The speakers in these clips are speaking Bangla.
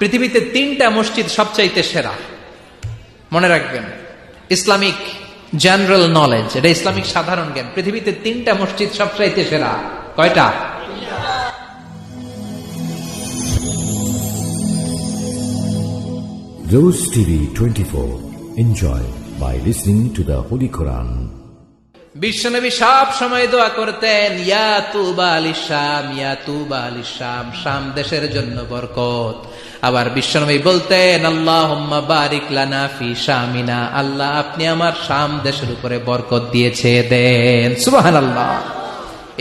পৃথিবীতে তিনটা মসজিদ সবচাইতে সেরা মনে রাখবেন, ইসলামিক জেনারেল নলেজ, এটা ইসলামিক সাধারণ জ্ঞান পৃথিবীতে তিনটা মসজিদ সবচাইতে সেরা কয়টা Rose TV 24. Enjoy by listening to the Holy Quran. বিশ্বনবী সব সময় দোয়া করতেন, ইয়া তুবা আলী শাম, ইয়া তুবা আলী শাম শাম দেশের জন্য বরকত। আবার বিশ্বনবী বলতেন আল্লাহ বারিক লানা ফি শামিনা, আল্লাহ আপনি আমার শাম দেশের উপরে বরকত দিয়েছে, দেন। সুবাহান আল্লাহ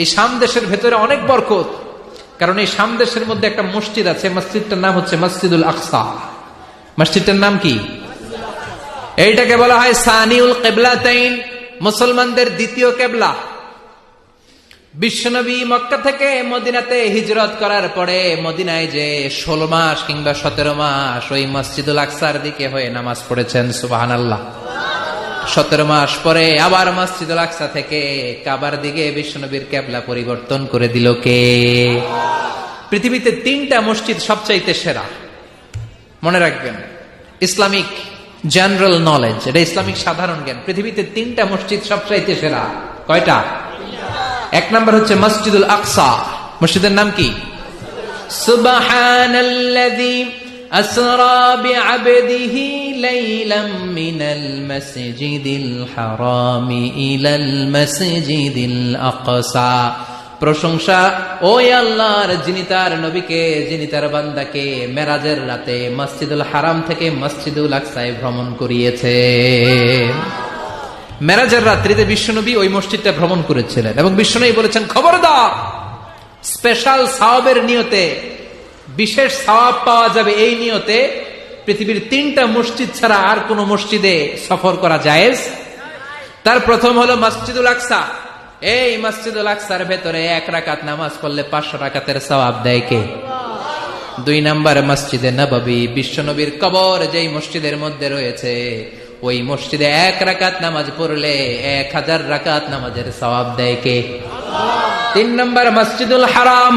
এই শাম দেশের ভেতরে অনেক বরকত, কারণ এই শাম দেশের মধ্যে একটা মসজিদ আছে, মসজিদটার নাম হচ্ছে মসজিদুল আকসা। মসজিদটার নাম কি? এইটাকে বলা হয় সানিউল কেবলাতাইন। মুসলমানদের দ্বিতীয় কেবলা। বিশ্বনবী মক্কা থেকে মদিনাতে হিজরত করার পরে মদিনায় যে ষোলো মাস কিংবা সতেরো মাস ওই মসজিদুল আকসার দিকে হয়ে নামাজ পড়েছেন সুবাহান আল্লাহ সতেরো মাস পরে আবার মসজিদুল আকসা থেকে কাবার দিকে বিশ্বনবীর কেবলা পরিবর্তন করে দিল কে? পৃথিবীতে তিনটা মসজিদ সবচাইতে সেরা। মনে রাখবেন, ইসলামিক জেনারেল নলেজ এটা ইসলামিক সাধারণ জ্ঞান। পৃথিবীতে তিনটা মসজিদ সবচাইতে সেরা। কয়টা? এক নম্বর হচ্ছে মসজিদুল আকসা। মসজিদের নাম কি? সুবহানাল্লাযী প্রশংসা, ওই আল্লাহর যিনি তার নবীকে, যিনি তার বান্দাকে মেরাজের রাতে মসজিদুল হারাম থেকে মসজিদুল আকসায় ভ্রমণ করিয়েছে। মেরাজের রাত্রিতে বিশ্বনবী ওই মসজিদটা ভ্রমণ করেছিলেন এবং বিশ্বনবী বলেছেন খবর খবরদার স্পেশাল সাওয়াবের নিয়তে, বিশেষ সাওয়াব পাওয়া যাবে এই নিয়তে, পৃথিবীর তিনটা মসজিদ ছাড়া আর কোন মসজিদে সফর করা যায় তার প্রথম হলো মসজিদুল আকসা। এই মসজিদুল আকসার ভেতরে এক রাকাত নামাজ পড়লে পাঁচশো রাকাতের সওয়াব দেয় কে? দুই নাম্বার মসজিদে নববী, বিশ্বনবীর কবর যেই মসজিদের মধ্যে রয়েছে, ওই মসজিদে এক রাকাত নামাজ পড়লে এক হাজার রাকাত নামাজের সওয়াব দেয় কে? তিন নম্বর মসজিদুল হারাম,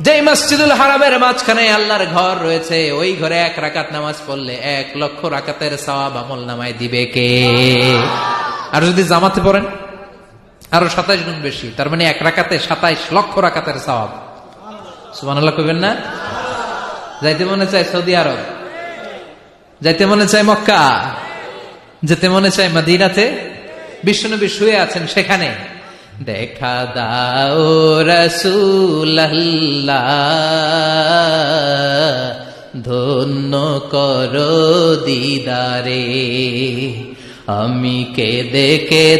যেই মসজিদুল হারামের মাঝখানে আল্লাহর ঘর রয়েছে, ওই ঘরে এক রাকাত নামাজ পড়লে এক লক্ষ রাকাতের সওয়াব আমল নামায় দিবে কে? আর যদি জামাতে পড়েন? আরও সাতাইশ গুণ বেশি। তার মানে এক রাকাতে সাতাইশ লক্ষ রাকাতের সওয়াব। সুবহানাল্লাহ কইবেন না? যাইতে মনে চায় সৌদি আরব। যাইতে মনে চায় মক্কা। যেতে মনে চায় মদিনাতে। বিশ্বনবী শুয়ে আছেন সেখানে। দেখা দাও রসুল্লাহ ধন্য করো দিদারে। আমি কে দেখে